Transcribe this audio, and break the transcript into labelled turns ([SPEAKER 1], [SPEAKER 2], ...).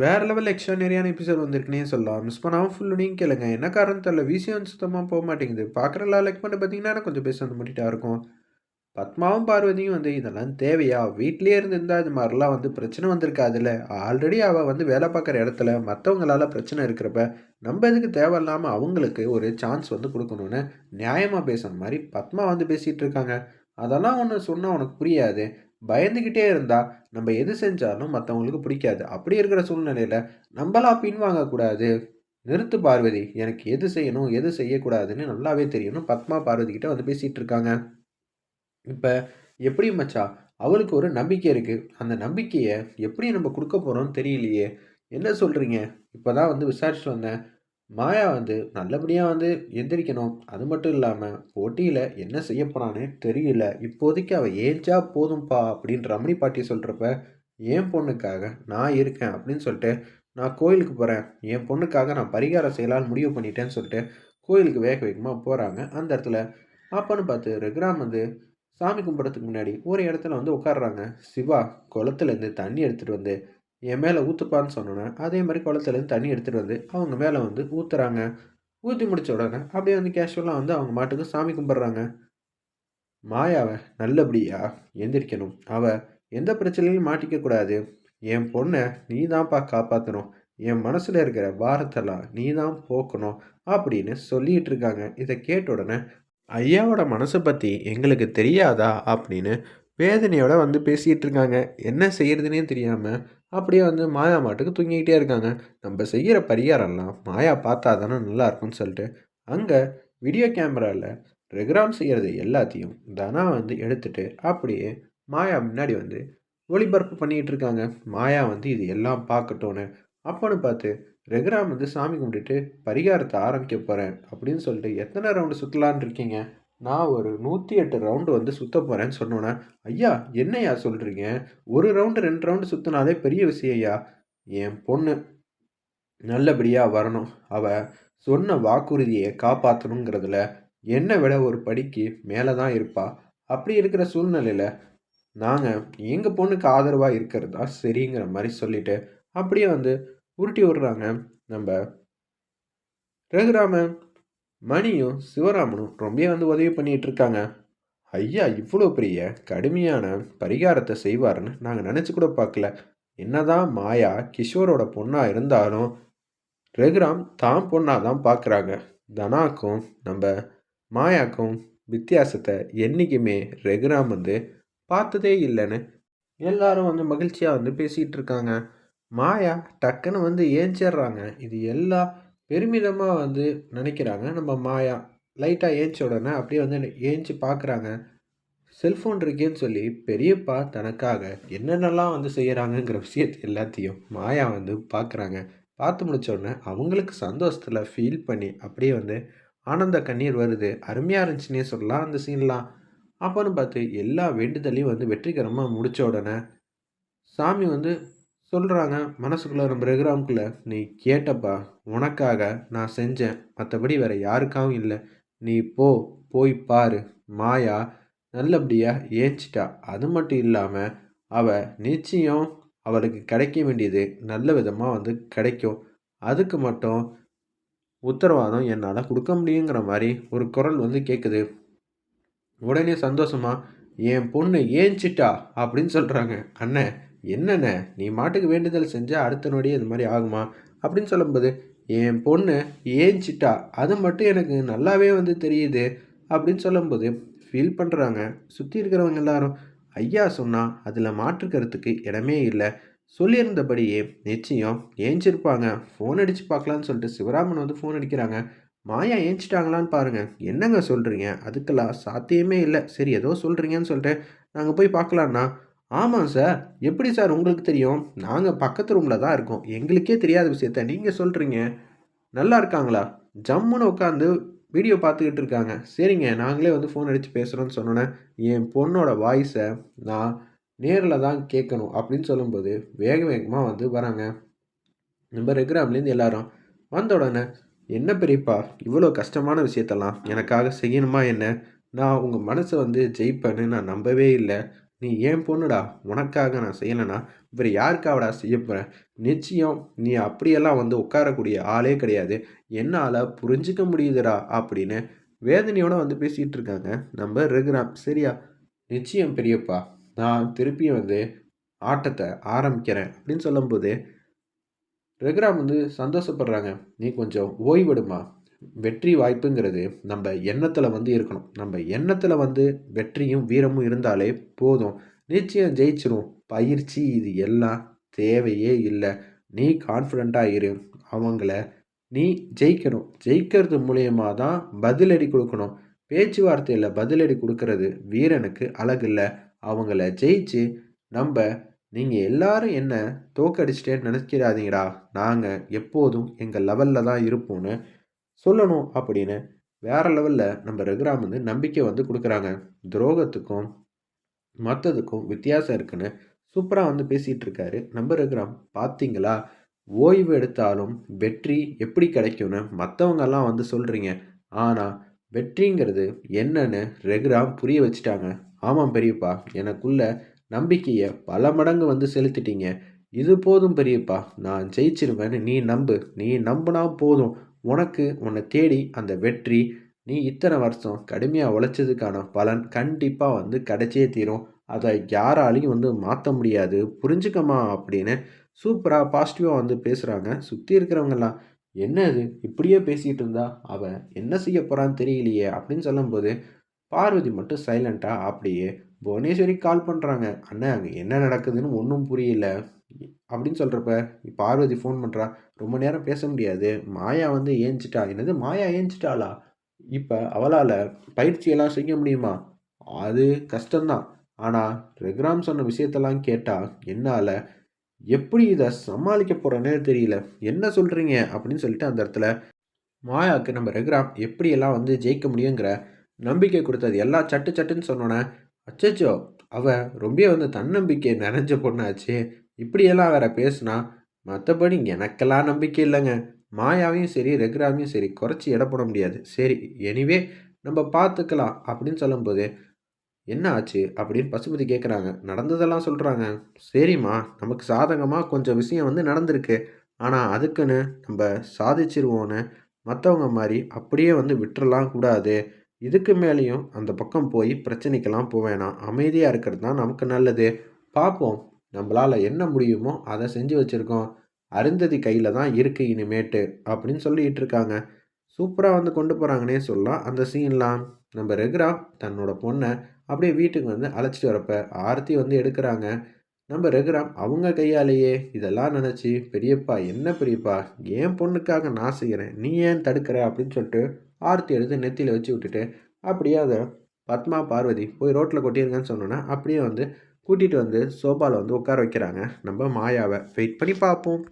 [SPEAKER 1] வேறு level எக்ஸ்ட்ரானரியான episode வந்திருக்குனே சொல்லலாம். Miss பண்ணாமல் ஃபுல் நீங்கள் கேளுங்க. என்ன காரணம் தெரியல. விசியம் சுத்தமாக போக மாட்டேங்குது. பார்க்குறலாம் லைக் பண்ணி பார்த்தீங்கன்னா கொஞ்சம் பேச வந்து முடிட்டா இருக்கும். பத்மாவும் பார்வதியும் வந்து இதெல்லாம் தேவையா? வீட்லேயே இருந்திருந்தால் இது மாதிரிலாம் வந்து பிரச்சனை வந்திருக்காதுல்ல. ஆல்ரெடி அவள் வந்து வேலை பார்க்குற இடத்துல மற்றவங்களால பிரச்சனை இருக்கிறப்ப நம்ம எதுக்கு தேவையில்லாமல் அவங்களுக்கு ஒரு சான்ஸ் வந்து கொடுக்கணும்னு நியாயமாக பேசுன மாதிரி பத்மா வந்து பேசிகிட்டு இருக்காங்க. அதெல்லாம் ஒன்று சொன்னால் உனக்கு புரியாது. பயந்துக்கிட்டே இருந்தால் நம்ம எது செஞ்சாலும் மற்றவங்களுக்கு பிடிக்காது. அப்படி இருக்கிற சூழ்நிலையில் நம்மளா பின்வாங்கக்கூடாது. நிறுத்து பார்வதி எனக்கு எது செய்யணும் எது செய்யக்கூடாதுன்னு நல்லாவே தெரியணும் பத்மா பார்வதி கிட்ட வந்து பேசிகிட்டு இருக்காங்க. இப்போ எப்படி மச்சா அவளுக்கு ஒரு நம்பிக்கை இருக்குது அந்த நம்பிக்கையை எப்படி நம்ம கொடுக்க போகிறோம்னு தெரியலையே. என்ன சொல்கிறீங்க இப்போ தான் வந்து விசாரிச்சுட்டு வந்தேன். மாயா வந்து நல்லபடியாக வந்து எந்திரிக்கணும். அது மட்டும் இல்லாமல் போட்டியில் என்ன செய்ய போகிறான்னு தெரியல. இப்போதைக்கு அவள் ஏஞ்சா போதும்பா அப்படின்னு ரமணி பாட்டி சொல்கிறப்ப என் பொண்ணுக்காக நான் இருக்கேன் அப்படின்னு சொல்லிட்டு நான் கோயிலுக்கு போகிறேன் என் பொண்ணுக்காக நான் பரிகாரம் செய்யலான்னு முடிவு பண்ணிட்டேன்னு சொல்லிட்டு கோயிலுக்கு வேக வேகமாக போகிறாங்க அந்த இடத்துல அப்போன்னு பார்த்து ரகுராம் வந்து சாமி கும்பிட்றதுக்கு முன்னாடி ஒரு இடத்துல வந்து உட்காடுறாங்க சிவா குளத்துலேருந்து தண்ணி எடுத்துகிட்டு வந்து என் மேலே ஊற்றுப்பான்னு சொன்னோன்னே அதே மாதிரி குளத்துலேருந்து தண்ணி எடுத்துகிட்டு வந்து அவங்க மேலே வந்து ஊற்றுறாங்க ஊற்றி முடிச்ச உடனே அப்படியே வந்து கேஷுவலாக வந்து அவங்க மாட்டுக்கு சாமி கும்பிட்றாங்க. மாயாவை நல்லபடியா எந்திரிக்கணும். அவள் எந்த பிரச்சனையும் மாட்டிக்கக்கூடாது என் பொண்ணை நீ தான்ப்பா காப்பாற்றணும் என் மனசில் இருக்கிற பாரத்தெல்லாம் நீ தான் போக்கணும் அப்படின்னு சொல்லிகிட்டு இருக்காங்க. இதை கேட்ட உடனே ஐயாவோட மனசை பற்றி எங்களுக்கு தெரியாதா? அப்படின்னு வேதனையோட வந்து பேசிகிட்டு இருக்காங்க. என்ன செய்யறதுனே தெரியாமல் அப்படியே வந்து மாயா மாட்டுக்கு தூங்கிக்கிட்டே இருக்காங்க. நம்ம செய்கிற பரிகாரம்லாம் மாயா பார்த்தா தானே நல்லாயிருக்கும்னு சொல்லிட்டு அங்கே வீடியோ கேமராவில் ரெகுராம் செய்கிறது எல்லாத்தையும் தனா வந்து எடுத்துட்டு அப்படியே மாயா முன்னாடி வந்து ஒளிபரப்பு பண்ணிகிட்டு இருக்காங்க. மாயா வந்து இது எல்லாம் பார்க்கட்டோன்னு அப்போன்னு பார்த்து ரெகுராம் வந்து சாமி கும்பிட்டுட்டு பரிகாரத்தை ஆரம்பிக்க போகிறேன் அப்படின்னு சொல்லிட்டு எத்தனை ரவுண்டு சுற்றலான் இருக்கீங்க? நான் ஒரு நூற்றி எட்டு ரவுண்டு வந்து சுற்ற போகிறேன்னு சொன்னோன்னே ஐயா என்னையா சொல்கிறீங்க ஒரு ரவுண்டு ரெண்டு ரவுண்டு சுற்றினாலே பெரிய விஷயம் ஐயா என் பொண்ணு நல்லபடியாக வரணும். அவள் சொன்ன வாக்குறுதியை காப்பாற்றணுங்கிறதுல என்னை விட ஒரு படிக்கு மேலே தான் இருப்பா. அப்படி இருக்கிற சூழ்நிலையில் நாங்கள் எங்கள் பொண்ணுக்கு ஆதரவாக இருக்கிறது தான் சரிங்கிற மாதிரி சொல்லிவிட்டு அப்படியே வந்து உருட்டி விடுறாங்க. நம்ம ரகுராமன் மணியும் சிவராமனும் ரொம்ப வந்து உதவி பண்ணிகிட்டு இருக்காங்க. ஐயா இவ்வளோ பெரிய கடுமையான பரிகாரத்தை செய்வார்னு நாங்கள் நினச்சி கூட பார்க்கல. என்னதான் மாயா கிஷோரோட பொண்ணாக இருந்தாலும் ரகுராம் தான் பொண்ணாக தான் பார்க்குறாங்க தனாக்கும் நம்ம மாயாக்கும் வித்தியாசத்தை என்றைக்குமே ரகுராம் வந்து பார்த்ததே இல்லைன்னு எல்லாரும் வந்து மகிழ்ச்சியாக வந்து பேசிகிட்டு இருக்காங்க. மாயா டக்குன்னு வந்து ஏஞ்சிடுறாங்க இது எல்லா பெருமிதமாக வந்து நினைக்கிறாங்க. நம்ம மாயா லைட்டாக ஏஞ்ச உடனே அப்படியே வந்து ஏஞ்சி பார்க்குறாங்க செல்ஃபோன் இருக்கேன்னு சொல்லி பெரியப்பா தனக்காக என்னென்னலாம் வந்து செய்கிறாங்கங்கிற விஷயத்தை எல்லாத்தையும் மாயா வந்து பார்க்குறாங்க பார்த்து முடிச்ச உடனே அவங்களுக்கு சந்தோஷத்தில் ஃபீல் பண்ணி அப்படியே வந்து ஆனந்த கண்ணீர் வருது. அருமையாக இருந்துச்சுன்னே சொல்லலாம் அந்த சீன்லாம் அப்போன்னு பார்த்து எல்லா வேண்டுதலையும் வந்து வெற்றிகரமாக முடித்த உடனே சாமி வந்து சொல்கிறாங்க மனசுக்குள்ளே நம்ம ரெகுராமுக்குள்ளே நீ கேட்டப்பா உனக்காக நான் செஞ்சேன். மற்றபடி வேறு யாருக்காகவும் இல்லை. நீ போ போய் பாரு. மாயா நல்லபடியாக ஏச்சிட்டா அது மட்டும் இல்லாமல் அவள் நிச்சயம் அவளுக்கு கிடைக்க வேண்டியது நல்ல விதமாக வந்து கிடைக்கும். அதுக்கு மட்டும் உத்தரவாதம் என்னால் கொடுக்க முடியுங்கிற மாதிரி ஒரு குரல் வந்து கேட்குது உடனே சந்தோஷமாக என் பொண்ணு ஏஞ்சிட்டா? அப்படின்னு சொல்கிறாங்க அண்ணன் என்னென்ன நீ மாட்டுக்கு வேண்டுதல் செஞ்சால் அடுத்த நொடி இது மாதிரி ஆகுமா? அப்படின்னு சொல்லும்போது என் பொண்ணு ஏஞ்சிட்டா அது மட்டும் எனக்கு நல்லாவே வந்து தெரியுது அப்படின்னு சொல்லும்போது ஃபீல் பண்ணுறாங்க சுற்றி இருக்கிறவங்க எல்லாரும் ஐயா சொன்னால் அதில் மாற்றுக்கிறதுக்கு இடமே இல்லை. சொல்லியிருந்தபடியே நிச்சயம் ஏஞ்சிருப்பாங்க. ஃபோன் அடித்து பார்க்கலான்னு சொல்லிட்டு சிவராமன் வந்து ஃபோன் அடிக்கிறாங்க. மாயா ஏஞ்சிட்டாங்களான்னு பாருங்கள் என்னங்க சொல்கிறீங்க அதுக்கெல்லாம் சாத்தியமே இல்லை. சரி ஏதோ சொல்கிறீங்கன்னு சொல்லிட்டு நாங்கள் போய் பார்க்கலான்னா ஆமாம் சார். எப்படி சார் உங்களுக்கு தெரியும்? நாங்கள் பக்கத்து ரூமில் தான் இருக்கோம். எங்களுக்கே தெரியாத விஷயத்த நீங்கள் சொல்கிறீங்க நல்லா இருக்காங்களா? ஜம்முன்னு உட்காந்து வீடியோ பார்த்துக்கிட்டு இருக்காங்க. சரிங்க நாங்களே வந்து ஃபோன் அடித்து பேசுகிறோன்னு சொன்னோன்னே என் பொண்ணோட வாய்ஸை நான் நேரில் தான் கேட்கணும் அப்படின்னு சொல்லும்போது வேக வேகமாக வந்து வராங்க. நம்ம ரெகுராம்லேருந்து எல்லாரும் வந்த உடனே என்ன பெரியப்பா இவ்வளோ கஷ்டமான விஷயத்தெல்லாம் எனக்காக செய்யணுமா என்ன? நான் உங்கள் மனசை வந்து ஜெயிப்பேன்னு நான் நம்பவே இல்லை. நீ ஏன் பொண்ணுடா? உனக்காக நான் செய்யலைனா இவர் யாருக்காவடா செய்ய போகிறேன் நிச்சயம் நீ அப்படியெல்லாம் வந்து உட்காரக்கூடிய ஆளே கிடையாது. என்னால் புரிஞ்சிக்க முடியுதுடா அப்படின்னு வேதனையோட வந்து பேசிகிட்டு இருக்காங்க. நம்ம ரகுராம். சரியா? நிச்சயம் பெரியப்பா. நான் திருப்பியும் வந்து ஆட்டத்தை ஆரம்பிக்கிறேன் அப்படின்னு சொல்லும்போது ரகுராம் வந்து சந்தோஷப்படுறாங்க. நீ கொஞ்சம் ஓய்வெடுமா? வெற்றி வாய்ப்புங்கிறது நம்ம எண்ணத்தில் வந்து இருக்கணும். நம்ம எண்ணத்தில் வந்து வெற்றியும் வீரமும் இருந்தாலே போதும். நிச்சயம் ஜெயிச்சிரும். பயிற்சி இது எல்லாம் தேவையே இல்லை. நீ கான்ஃபிடண்ட்டாக இரு. அவங்கள நீ ஜெயிக்கணும். ஜெயிக்கிறது மூலியமாக தான் பதிலடி கொடுக்கணும். பேச்சுவார்த்தையில் பதிலடி கொடுக்கறது வீரனுக்கு அழகில்லை. அவங்கள ஜெயிச்சு நம்ம நீங்கள் எல்லாரும் என்ன தோக்கடிச்சிட்டேன்னு நினைக்கிறாதீங்கடா நாங்கள் எப்போதும் எங்கள் லெவலில் தான் இருப்போம்னு சொல்லணும் அப்படின்னு வேற லெவலில் நம்ம ரகுராம் வந்து நம்பிக்கை வந்து கொடுக்குறாங்க. துரோகத்துக்கும் மற்றதுக்கும் வித்தியாசம் இருக்குன்னு சூப்பராக வந்து பேசிகிட்டு இருக்காரு. நம்ம ரகுராம் பார்த்தீங்களா ஓய்வு எடுத்தாலும் வெற்றி எப்படி கிடைக்கும்னு மற்றவங்கெல்லாம் வந்து சொல்கிறீங்க ஆனால் வெற்றிங்கிறது என்னன்னு ரெகுராம் புரிய வச்சுட்டாங்க. ஆமாம் பெரியப்பா எனக்குள்ள நம்பிக்கையை பல மடங்கு வந்து செலுத்திட்டீங்க. இது போதும் பெரியப்பா நான் ஜெயிச்சிருவேன்னு நீ நம்பு. நீ நம்புனா போதும். உனக்கு உன்னை தேடி அந்த வெற்றி நீ இத்தனை வருஷம் கடுமையாக உழைச்சதுக்கான பலன் கண்டிப்பாக வந்து கிடைச்சே தீரும். அதை யாராலையும் வந்து மாற்ற முடியாது. புரிஞ்சுக்கமா அப்படின்னு சூப்பராக பாசிட்டிவாக வந்து பேசுகிறாங்க சுற்றி இருக்கிறவங்கெல்லாம் என்ன இது? இப்படியே பேசிகிட்டு இருந்தா அவன் என்ன செய்ய போகிறான்னு தெரியலையே அப்படின்னு சொல்லும்போது பார்வதி மட்டும் சைலண்ட்டாக அப்படியே புவனேஸ்வரி கால் பண்ணுறாங்க அண்ணன் அங்கே என்ன நடக்குதுன்னு ஒன்றும் புரியல. அப்படின்னு சொல்கிறப்ப பார்வதி ஃபோன் பண்ணுறா ரொம்ப நேரம் பேச முடியாது. மாயா வந்து ஏஞ்சிட்டா. என்னது மாயா ஏஞ்சிட்டாளா? இப்போ அவளால் பயிற்சியெல்லாம் செய்ய முடியுமா? அது கஷ்டம்தான். ஆனால் ரெகுராம் சொன்ன விஷயத்தெல்லாம் கேட்டால் என்னால் எப்படி இதை சமாளிக்க போகிறேன்னே தெரியல. என்ன சொல்கிறீங்க அப்படின்னு சொல்லிட்டு அந்த இடத்துல மாயாவுக்கு நம்ம ரெகுராம் எப்படியெல்லாம் வந்து ஜெயிக்க முடியுங்கிற நம்பிக்கை கொடுத்தது எல்லா சட்டு சட்டுன்னு சொன்னோன்னே அச்சச்சோ அவள் ரொம்ப வந்து தன்னம்பிக்கை நிறைஞ்ச பொண்ணாச்சு. இப்படியெல்லாம் வேற பேசுனா மற்றபடி எனக்கெல்லாம் நம்பிக்கை இல்லைங்க. மாயாவையும் சரி ரெகுராமையும் சரி குறைச்சி எடை போட முடியாது. சரி எனிவே நம்ம பார்த்துக்கலாம் அப்படின்னு சொல்லும்போது என்ன ஆச்சு அப்படின்னு பசுபதி கேட்குறாங்க நடந்ததெல்லாம் சொல்கிறாங்க சரிம்மா நமக்கு சாதகமாக கொஞ்சம் விஷயம் வந்து நடந்திருக்கு. ஆனால் அதுக்குன்னு நம்ம சாதிச்சிருவோன்னு மற்றவங்க மாதிரி அப்படியே வந்து விட்டுறலாம் கூடாது. இதுக்கு மேலேயும் அந்த பக்கம் போய் பிரச்சனைக்கெல்லாம் போவேணாம் அமைதியாக இருக்கிறது தான் நமக்கு நல்லது. பார்ப்போம். நம்மளால் என்ன முடியுமோ அதை செஞ்சு வச்சுருக்கோம். அருந்ததி கையில் தான் இருக்குது இனிமேட்டு அப்படின்னு சொல்லிகிட்டு இருக்காங்க. சூப்பராக வந்து கொண்டு போகிறாங்கன்னே சொல்லலாம். அந்த சீன்லாம் நம்ம ரெகுரா தன்னோட பொண்ணை அப்படியே வீட்டுக்கு வந்து அழைச்சிட்டு வரப்ப ஆரத்தி வந்து எடுக்கிறாங்க. நம்ம ரெகுராம் அவங்க கையாலேயே இதெல்லாம் நினச்சி பெரியப்பா என்ன பெரியப்பா? என் பொண்ணுக்காக நான் செய்கிறேன் நீ ஏன் தடுக்கிற? அப்படின்னு சொல்லிட்டு ஆர்த்தி எடுத்து நெத்தியில் வச்சு விட்டுட்டு அப்படியே அதை பத்மா பார்வதி போய் ரோட்டில் கொட்டியிருங்கன்னு சொன்னோன்னா அப்படியே வந்து கூட்டிகிட்டு வந்து சோபாவில் வந்து உட்கார வைக்கிறாங்க. நம்ம மாயாவை வெயிட் பண்ணி பார்ப்போம்.